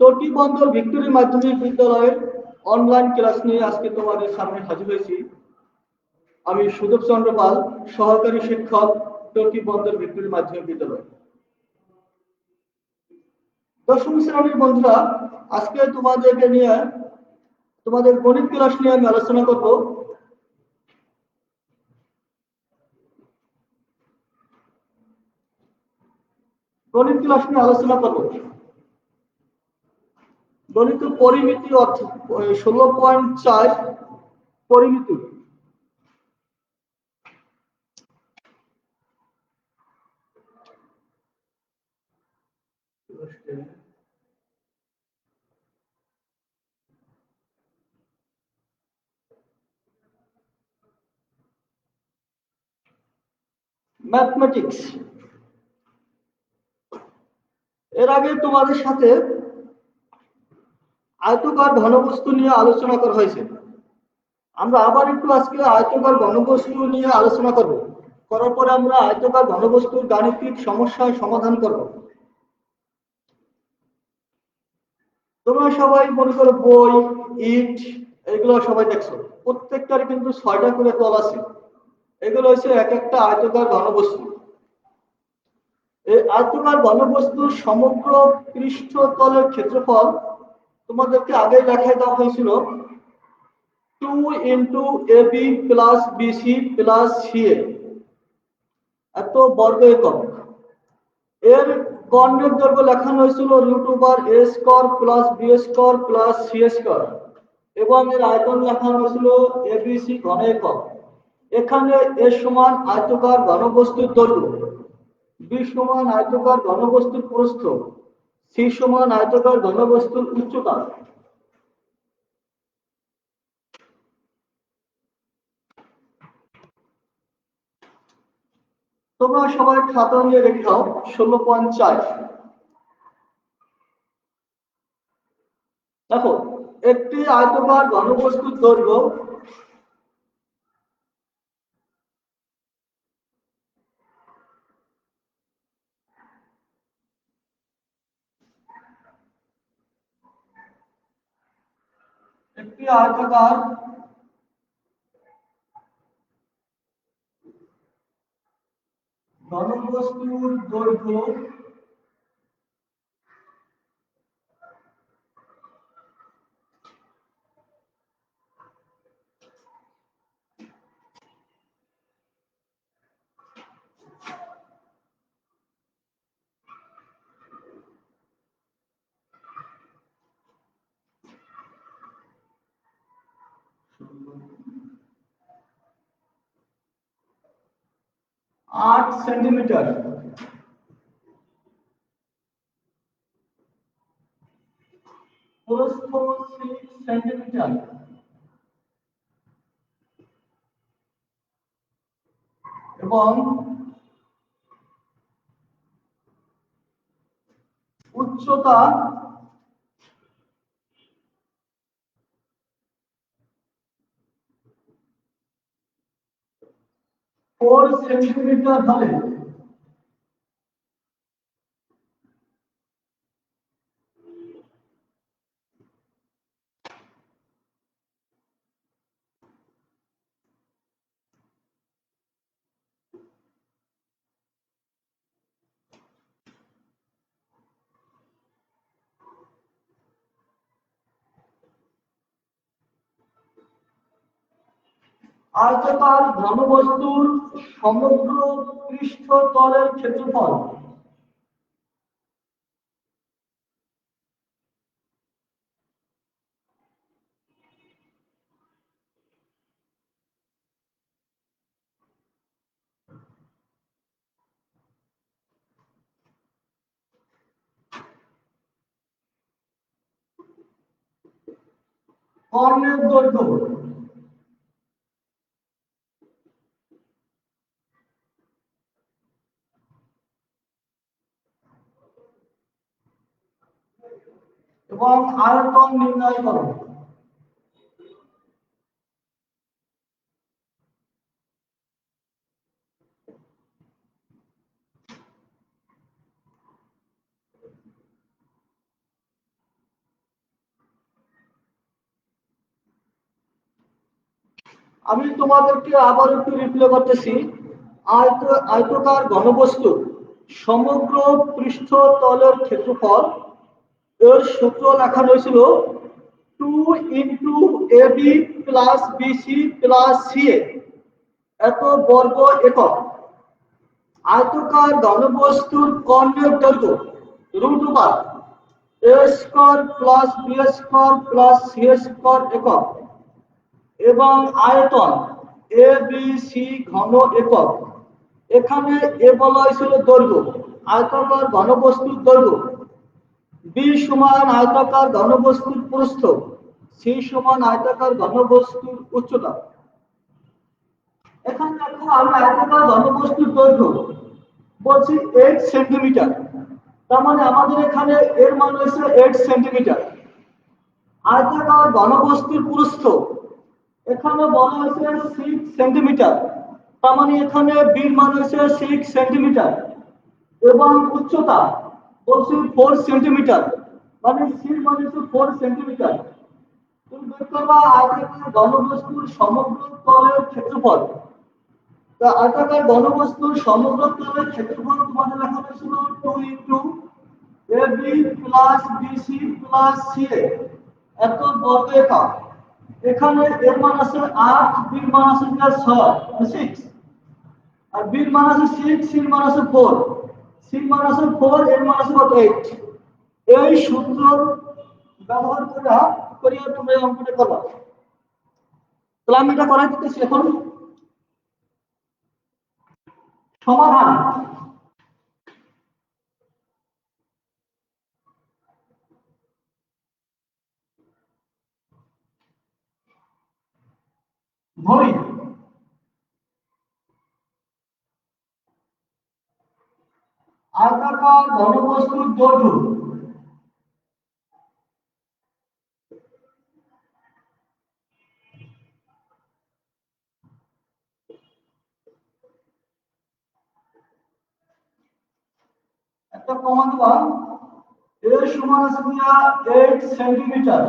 টর্কি বন্দর ভিক্টোরি মাধ্যমিক বিদ্যালয়ের অনলাইন ক্লাস নিয়ে আজকে তোমাদের সামনে হাজির হয়েছি। আমি সুদীপ চন্দ্র পাল, সহকারী শিক্ষক টর্কি বন্দর ভিক্টোরি মাধ্যমিক বিদ্যালয়। দশম শ্রেণির বন্ধুরা, আজকে তোমাদেরকে নিয়ে, তোমাদের গণিত ক্লাস নিয়ে আমি আলোচনা করব। গণিত ক্লাস নিয়ে আলোচনা করব। গণিত পরিমিতি অর্থ ষোলো পয়েন্ট চার পরিমিতি। ম্যাথমেটিক্স এর আগে তোমাদের সাথে আয়তকার ঘনবস্তু নিয়ে আলোচনা করা হয়েছে। আমরা আবার একটু আজকে আয়তকার ঘনবস্তু নিয়ে আলোচনা করব। করার পরে আমরা আয়তকার ঘনবস্তুর গাণিতিক সমস্যার সমাধান করব। তোমরা সবাই মনে করো বই, ইট, এগুলো সবাই দেখছ। প্রত্যেকটার কিন্তু ছয়টা করে তল আছে। এগুলো হচ্ছে এক একটা আয়তকার ঘনবস্তু। এই আয়তকার ঘনবস্তুর সমগ্র পৃষ্ঠতলের ক্ষেত্রফল তোমাদেরকে আগে দেখাই দেওয়া হয়েছিল। Two into A B plus BC plus CA এত বর্গ একক। এর কর্ণের দৈর্ঘ্য লেখানো হয়েছিল root over A square plus B square plus C square এবং এর আয়তন লেখানো হয়েছিল এবিসি ঘন একক। এখানে এ সমান আয়তকার ঘনবস্তুর দৈর্ঘ্য। বি সমান আয়তকার ঘনবস্তুর প্রস্থ। সি সমান আয়তকার ঘনবস্তুর উচ্চতা তোমরা সবাই খাতা নিয়ে রেখাও ষোলো পয়েন্ট চার। দেখো, একটি আয়তকার ঘনবস্তুর দৈর্ঘ্য একটি আয়তাকার ঘনবস্তুর দৈর্ঘ্য আট সেন্টিমিটার প্রস্থ সিক্স সেন্টিমিটার এবং উচ্চতা ফোর সেন্টিমিটার হলে আয়তকার ঘনবস্তুর সমগ্র পৃষ্ঠতলের ক্ষেত্রফল। কর্ণের দৈর্ঘ্য। এবং আয়তন নির্ণয় করো। আমি তোমাদেরকে আবার একটু রিপ্লে করতেছি। আয়ত আয়তকার ঘনবস্তু সমগ্র পৃষ্ঠতলের ক্ষেত্রফল এর সূত্র লেখা রয়েছিল two into A B plus BC plus CA এত বর্গ একক। আয়তকার ঘনবস্তুর কর্ণের দৈর্ঘ্য root over A square plus B square plus C square একক। এবং আয়তন এ বি সি ঘন একক। এখানে এ বলা হয়েছিল দৈর্ঘ্য, আয়তকার ঘনবস্তুর দৈর্ঘ্য। বি সমান আয়তাকার ঘনবস্তুর প্রস্থ সি সমান আয়তাকার ঘনবস্তুর উচ্চতা। এখানে দেখো আমি আয়তাকার ঘনবস্তুর দৈর্ঘ্য বলছি এইট সেন্টিমিটার তার মানে আমাদের এখানে এর মান হয়েছে এইট সেন্টিমিটার আয়তাকার ঘনবস্তুর প্রস্থ, এখানে বলা হয়েছে সিক্স সেন্টিমিটার তার মানে এখানে বির মান হয়েছে সিক্স সেন্টিমিটার এবং উচ্চতা বলছি ফোর সেন্টিমিটার মানে সির মান হচ্ছে ফোর সেন্টিমিটার তুমি বের করবা ঘনবস্তুর সমগ্র তলের ক্ষেত্রফল। তা আয়তাকার ঘনবস্তুর সমগ্র তলের ক্ষেত্রফল তোমাদের লেখা হয়েছিল two into A B plus BC plus C এত বর্গ একক। এখানে এর মান আছে আট বির মান আছে ছয় সিক্স আর বির মান আছে সিক্স সির মান আছে ফোর এইট। এই সূত্র ব্যবহার করে করিয়া তুমি এই অঙ্কটা করবা। তাহলে এটা করাই দিতেছি এখন। সমাধান। ধরি। আয়তাকার ঘনবস্তুর দৈর্ঘ্য একটা কমা দিবা এর সমান আছে কিনা? এইট সেন্টিমিটার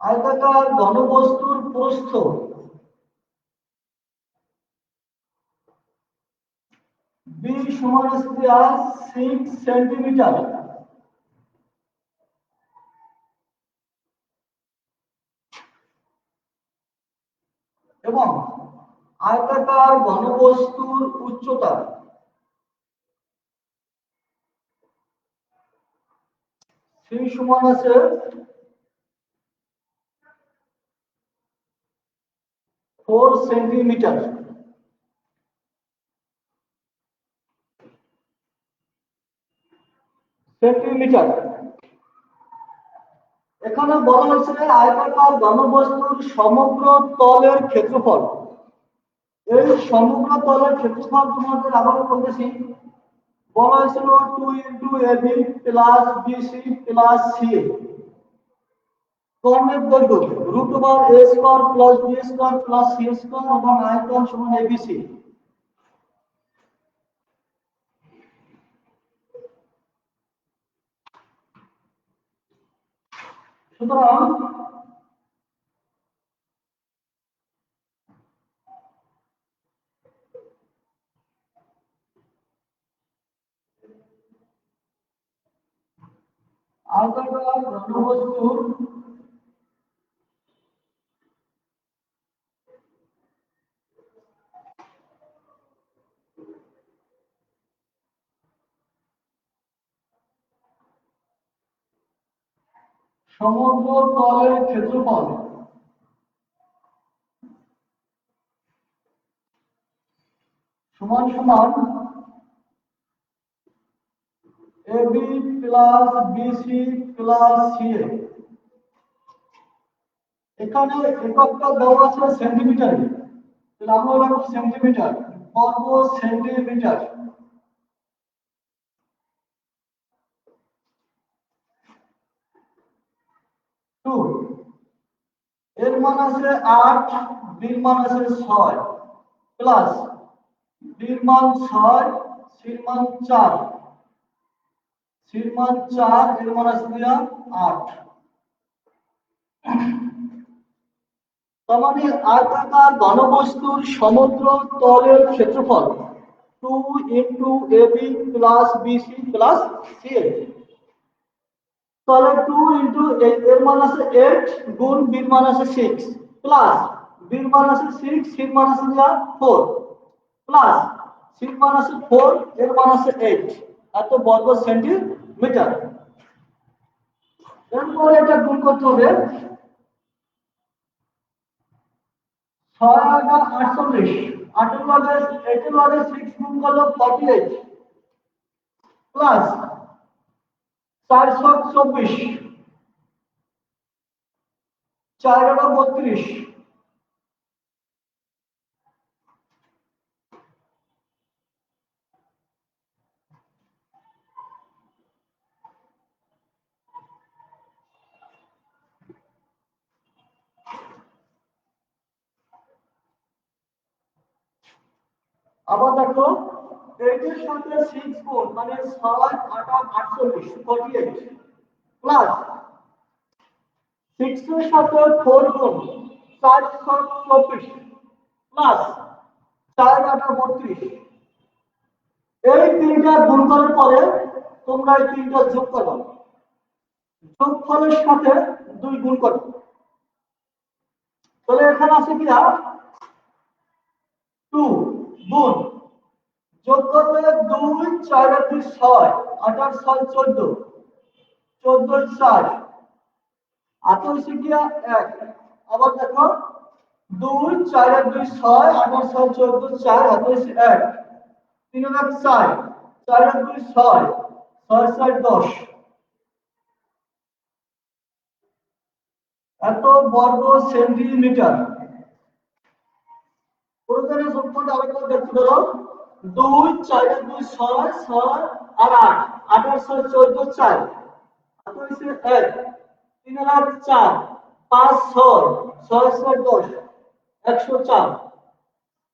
আয়তাকার ঘনবস্তুর প্রস্থ। বি সমান কিনা সিক্স সেন্টিমিটার এবং আয়তাকার ঘনবস্তুর উচ্চতা। সি সমান আছে ফোর সেন্টিমিটার সেন্টিমিটার। এখানে বলা হয়েছে আয়তাকার ঘনবস্তুর সমগ্র তলের ক্ষেত্রফল। এই সমগ্র তলের ক্ষেত্রফল তোমাদের আবার বলতেছি। বলা হয়েছিল two into A B plus BC plus C কর্ণের দৈর্ঘ্য root over A square plus B square plus C square এবং আয়তন সমান এবিসি সুতরাং আয়তাকার ঘনবস্তুর সমগ্র তলের ক্ষেত্রফল। সমান সমান AB plus BC plus CA এখানে এককটা দেওয়া আছে সেন্টিমিটারে। তাহলে আমরা সেন্টিমিটার বর্গ সেন্টিমিটার টু এর মান আছে আট, বির মান আছে ছয়। প্লাস, বির মান ছয়, সির মান চার। সির মান চার, এর মান আছে আট। তার মানে আয়তাকার ঘনবস্তুর সমুদ্র তলের ক্ষেত্রফল। Two into A B plus BC plus C তাহলে টু ইন্টু এর মান আছে এইট গুণ বির মান আছে সিক্স প্লাস বির মান আছে সিক্স সির মান আছে ফোর প্লাস সির মান আছে ফোর এর মান আছে এইট এত বর্গ সেন্টিমিটার এরপরে এটা গুণ করতে হবে ছয় আটা আটচল্লিশ, আটের লগে এইটের লগে সিক্স গুণ করল ফর্টি প্লাস চারশো চব্বিশ চার এগারো বত্রিশ আবার দেখো এইটের সাথে সিক্স গুণ মানে ছয়, আটা আটচল্লিশ ফর্টি এইট সাথে ফোর গুণ, চার, ছয়, চব্বিশ প্লাস চার, আটা বত্রিশ। এই তিনটা গুণ করার পরে তোমরা এই তিনটা যোগ করো। যোগফলের সাথে দুই গুণ করো। তাহলে এখানে আছে কি টু গুণ। যোগ করলে দুই চার দুই ছয়, আঠাশ ছয় চোদ্দ চোদ্দ চার আঠাশ গিয়া এক। আবার দেখো, দুই চার দুই ছয়, আঠাশ ছয় চোদ্দ, চার, আঠাশ এক তিন এক চার চার দুই ছয় ছয় চার দশ। এত বর্গ সেন্টিমিটার। প্রয়োজনীয় যোগফল আরেকবার দেখতে পারো। দুই, চার, দুই, ছয় ছয় আর আট। আঠাশ ছয়, চোদ্দ, চার। আঠাশে এক। তিন আট, চার। পাঁচ, ছয়। ছয় ছয়, দশ। একশো চার।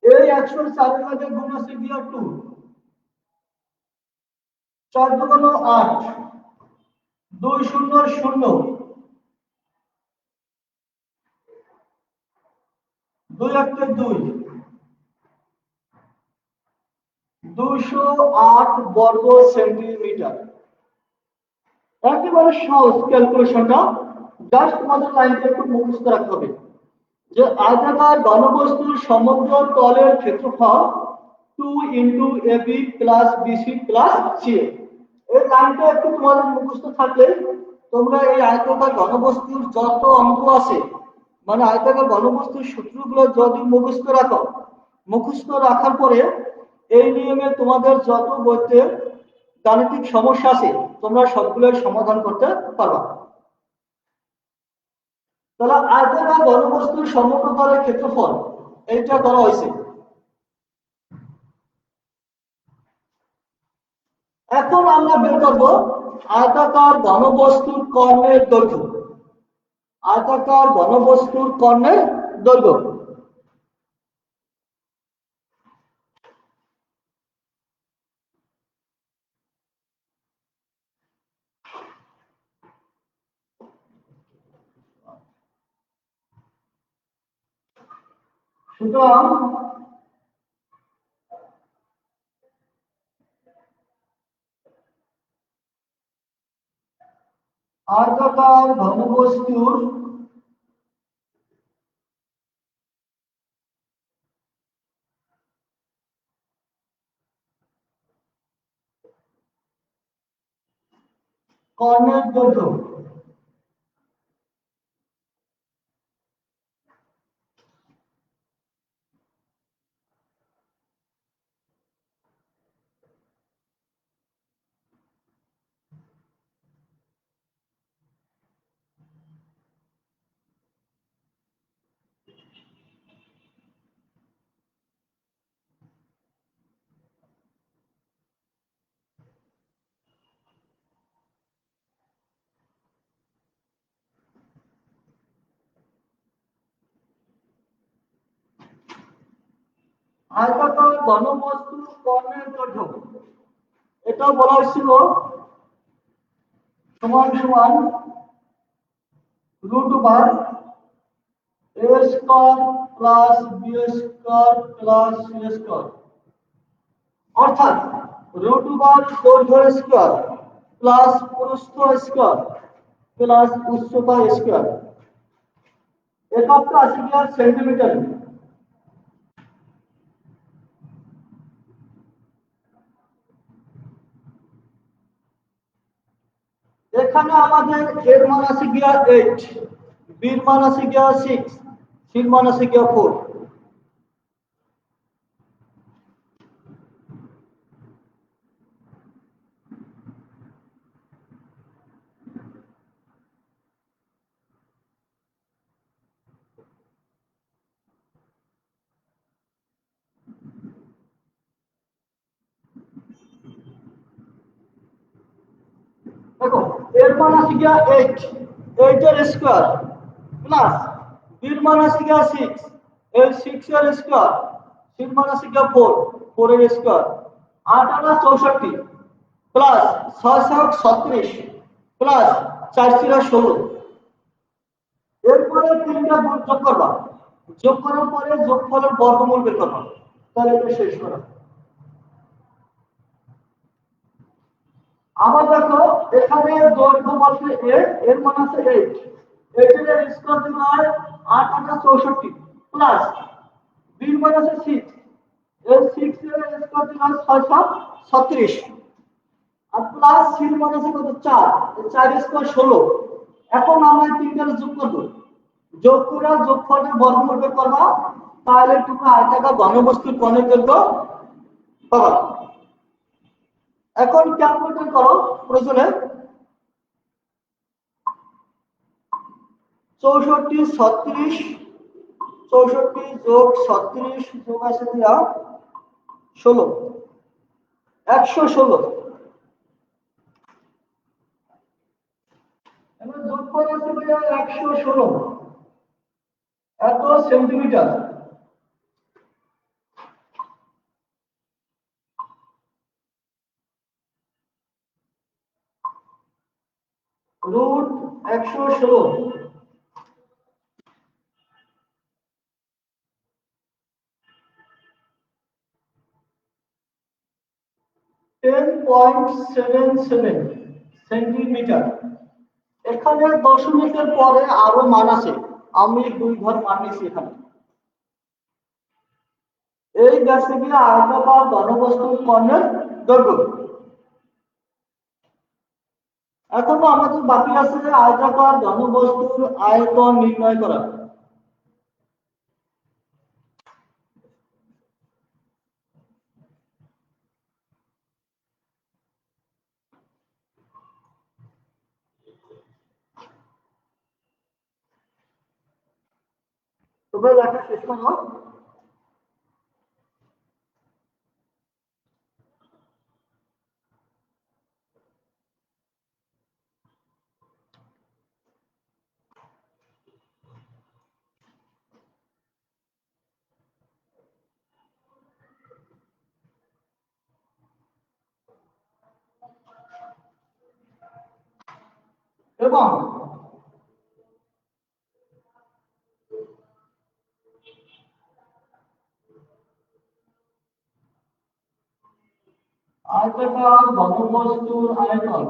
এই একশো চারের মধ্যে গুণ আছে গিয়া টু। চার দুগুণ আট। দুই শূন্য শূন্য। দুই একটা দুই। দুশো আট বর্গ সেন্টিমিটার। একেবারে সহজ ক্যালকুলেশনটা। জাস্ট তোমাদের একটু মুখস্থ রাখতে হবে। যে আয়তাকার ঘনবস্তুর সমগ্র তলের ক্ষেত্রফল two into A B plus BC plus C এই লাইনটা একটু তোমাদের মুখস্থ থাকলে তোমরা এই আয়তাকার ঘনবস্তুর যত অঙ্ক আছে মানে আয়তাকার ঘনবস্তুর সূত্রগুলো যদি মুখস্থ রাখো, মুখস্থ রাখার পরে এই নিয়মে তোমাদের যত বইতে গাণিতিক সমস্যা আছে, তোমরা সবগুলোর সমাধান করতে পারবা। তাহলে আয়তাকার ঘনবস্তুর সমগ্র তলের ক্ষেত্রফল এইটা করা হয়েছে। এখন আমরা বের করব আয়তাকার ঘনবস্তুর কর্ণের দৈর্ঘ্য। আয়তাকার ঘনবস্তুর কর্ণের দৈর্ঘ্য। সুতরাং আয়তাকার ঘনবস্তুর কর্ণের দৈর্ঘ্য আয়তাকার ঘনবস্তু কর্ণের দৈর্ঘ্য এটা বলা হয়েছিল, সমান সমান root over A square plus B square plus C square অর্থাৎ রুট ওভার দৈর্ঘ্য স্কোয়ার প্লাস প্রস্থ স্কোয়ার প্লাস উচ্চতা স্কোয়ার আছে কি সেন্টিমিটার। এখানে আমাদের এর মান আছে গিয়া এইট বির মান আছে গিয়া সিক্স সির মান আছে গিয়া ফোর দেখো এর মান আছে গিয়া এইট স্কোয়ার প্লাস বির মান আছে গিয়া সিক্স এই সিক্স এর স্কোয়ার সির মান আছে গিয়া ফোর ফোর এর স্কোয়ার আট আনা চৌষট্টি প্লাস ছয় সাত প্লাস চার চিরা ষোলো। এরপরে তিনটা যোগ করবা। যোগ করার পরে যোগফলের বর্গমূল বের করবা। তাহলে এটা শেষ করা। আবার দেখো, এখানে দৈর্ঘ্য বলতে এর এর মান আছে এইট এইট এর স্কোয়ার দিন হয় আট আটা চৌষট্টি প্লাস বির মান আছে সিক্স এর সিক্স এর স্কোয়ার দিন হয় ছয় সাত, ছত্রিশ। আর প্লাস সির মান আছে কত? চার। চার স্কোয়ার ষোলো। এখন আমরা এই তিনটা যোগ করব। যোগ করে যোগফলের বর্গমূল বের করবা, তাহলে তুমি আয়তাকার ঘনবস্তুর কণের দৈর্ঘ্য পাবা এখন ক্যালকুলেটর করো, প্রয়োজনে। চৌষট্টি, ছত্রিশ, চৌষট্টি যোগ ছত্রিশ যোগ আছে দিয়া ষোলো। একশো ষোলো। যোগ একশো ষোলো। এত সেন্টিমিটার। রুট একশো ষোলো। Ten point seven seven centimetre. এখানে দশমিকের পরে আরও মান আছে। আমি দুই ঘর মান নিয়েছি এখানে। এই গেছে গিয়ে আয়তাকার ঘনবস্তুর কর্ণের দৈর্ঘ্য। এখনও আমাদের বাকি আছে যে আয়তাকার ঘনবস্তুর আয়তন নির্ণয় করা। তোমরা লেখা শেষ করো এবং আয়তাকার ঘনবস্তুর আয়তন।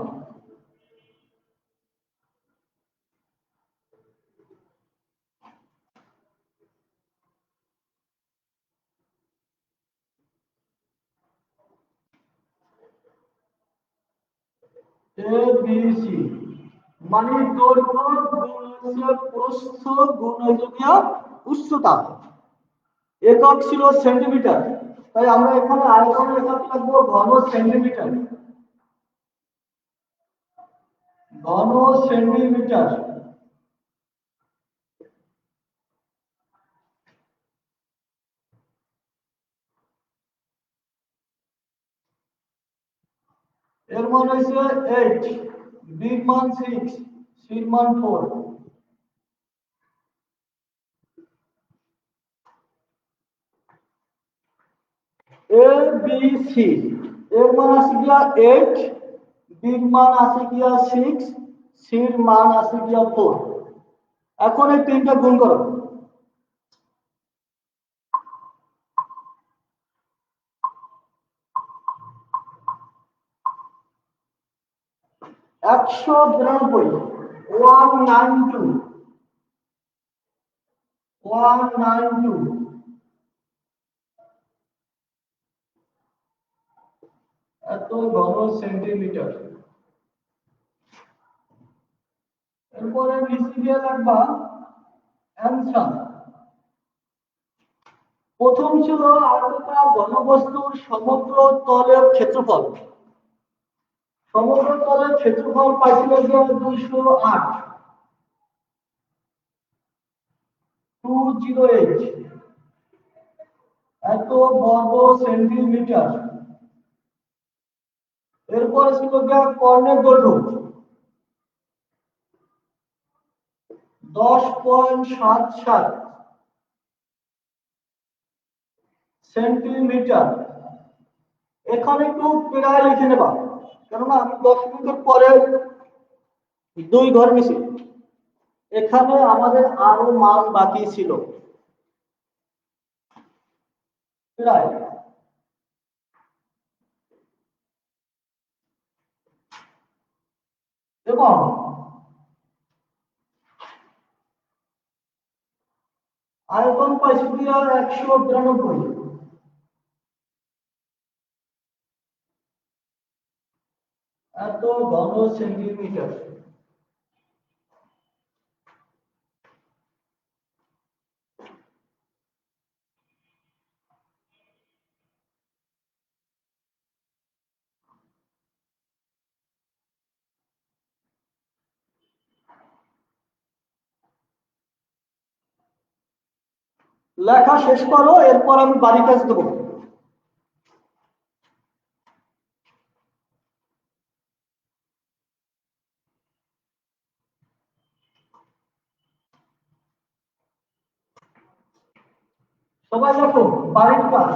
এ বি সি মানে দৈর্ঘ্য প্রস্থ গুণ হচ্ছে গিয়া উচ্চতা। একক ছিল সেন্টিমিটার। তাই আমরা এখানে আয়তনের একক লিখব ঘন সেন্টিমিটার। ঘন সেন্টিমিটার। এর মান হয়েছে এইট বির মান সিক্স সির মান ফোর এ বি সি এর মান আছে গিয়া এইট বির মান আছে গিয়া সিক্স সির মান আছে গিয়া ফোর এখন এই তিনটা গুণ করো। একশো বিরানব্বই, one nine two, one nine two, এত ঘন সেন্টিমিটার। এরপরে নিচে দিয়ে লাগবা অ্যান্সার। প্রথম ছিল আয়তকার ঘনবস্তুর সমগ্র তলের ক্ষেত্রফল। সমগ্র তলের ক্ষেত্রফল পাইছিল যে দুইশো আট। Two zero eight. এত বর্গ সেন্টিমিটার। এরপরে ছিল গিয়া কর্ণের দৈর্ঘ্য। দশ পয়েন্ট সাত সাত সেন্টিমিটার। এখানে একটু প্রায় লিখে নেবা। কেননা আমি দশ মিনিটের পরে দুই ঘর মিশি। এখানে আমাদের আরও মান বাকি ছিল। এবং আয়তন পাইছি একশো বিরানব্বই। এত ঘন সেন্টিমিটার। লেখা শেষ করো এরপর আমি বাড়ি কাজ দেবো। সবাই দেখো বাড়ির কাজ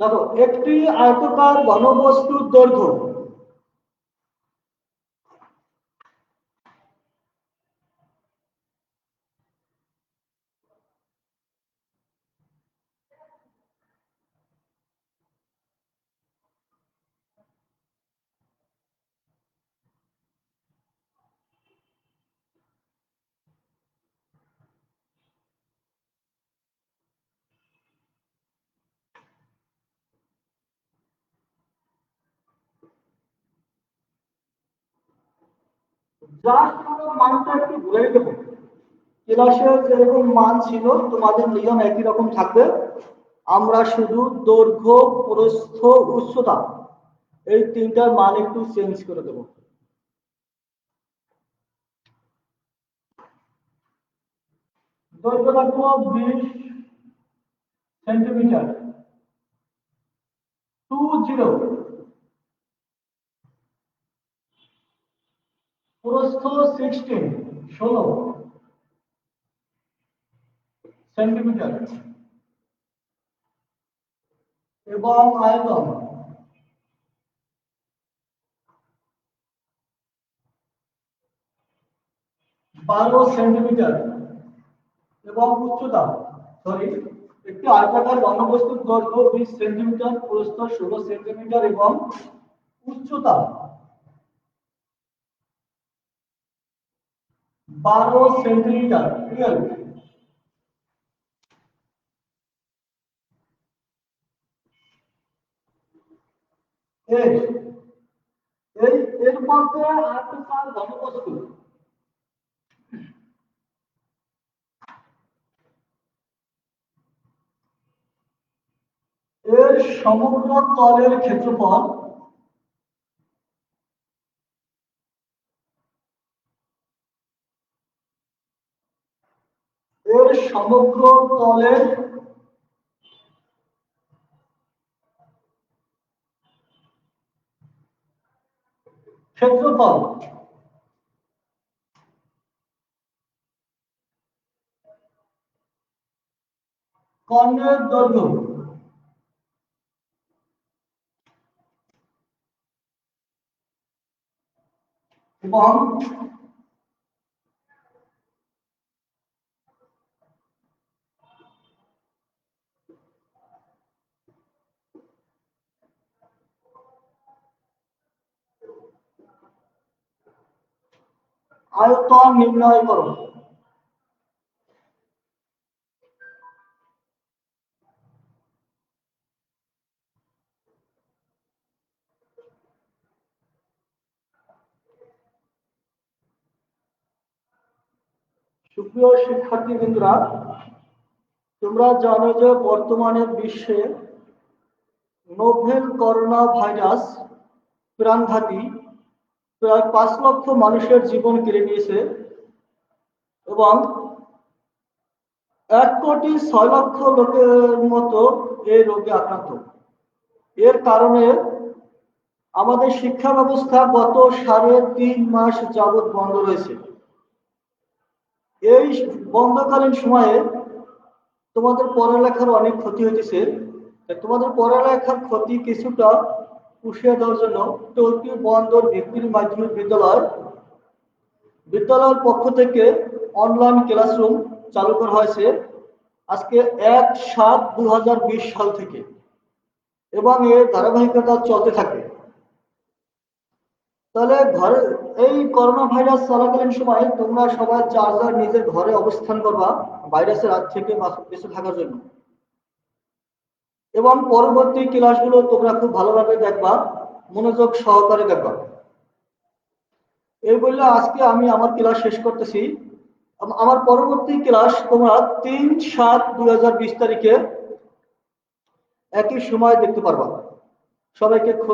দেখো একটি আয়তকার ঘনবস্তুর দৈর্ঘ্য মানটা একটু ভুলে যেরকম মান ছিল, তোমাদের নিয়ম একই রকম থাকবে। আমরা শুধু দৈর্ঘ্য, প্রস্থ, উচ্চতা, এই তিনটার মান একটু চেঞ্জ করে দেবো। দৈর্ঘ্য বিশ সেন্টিমিটার টু জিরো প্রস্থ সিক্সটিন ষোলো সেন্টিমিটার এবং আয়তন। বারো সেন্টিমিটার এবং উচ্চতা সরি একটি আয়তাকার ঘনবস্তুর দৈর্ঘ্য বিশ সেন্টিমিটার প্রস্থ ষোলো সেন্টিমিটার এবং উচ্চতা। বারো সেন্টিমিটার এর এই এর মধ্যে আয়তাকার ঘনবস্তু এর সমগ্র তলের ক্ষেত্রফল এর সমগ্র তলের ক্ষেত্রফল। কর্ণের দৈর্ঘ্য। এবং আয়তন নির্ণয় করো। সুপ্রিয় শিক্ষার্থী বন্ধুরা তোমরা জানো যে বর্তমানে বিশ্বে নোভেল করোনা ভাইরাস প্রাণঘাতী প্রায় পাঁচ লক্ষ মানুষের জীবন কেড়ে নিয়েছে এবং এক কোটি ছয় লক্ষ লোকের মতো এই রোগে আক্রান্ত। এর কারণে আমাদের শিক্ষা ব্যবস্থা গত সাড়ে তিন মাস যাবৎ বন্ধ রয়েছে। এই বন্ধকালীন সময়ে তোমাদের পড়ালেখার অনেক ক্ষতি হইতেছে। তোমাদের পড়ালেখার ক্ষতি কিছুটা পুষিয়ে দেওয়ার জন্য চলতি বন্দর ভিত্তির মাধ্যমিক বিদ্যালয়, বিদ্যালয়ের পক্ষ থেকে অনলাইন ক্লাসরুম চালু করা হয়েছে আজকে এক সাত দু সাল থেকে এবং এর ধারাবাহিকতা চলতে থাকে। তাহলে ঘরে এই করোনা ভাইরাস চলাকালীন সময় তোমরা সবাই চার যার নিজের ঘরে অবস্থান করবা, ভাইরাসের হাত থেকে বেঁচে থাকার জন্য। এবং পরবর্তী ক্লাসগুলো তোমরা খুব ভালোভাবে দেখবা, মনোযোগ সহকারে দেখবা। এই বললে আজকে আমি আমার ক্লাস শেষ করতেছি। আমার পরবর্তী ক্লাস তোমরা তিন সাত দুই হাজার বিশ তারিখে একই সময় দেখতে পারবা। সবাইকে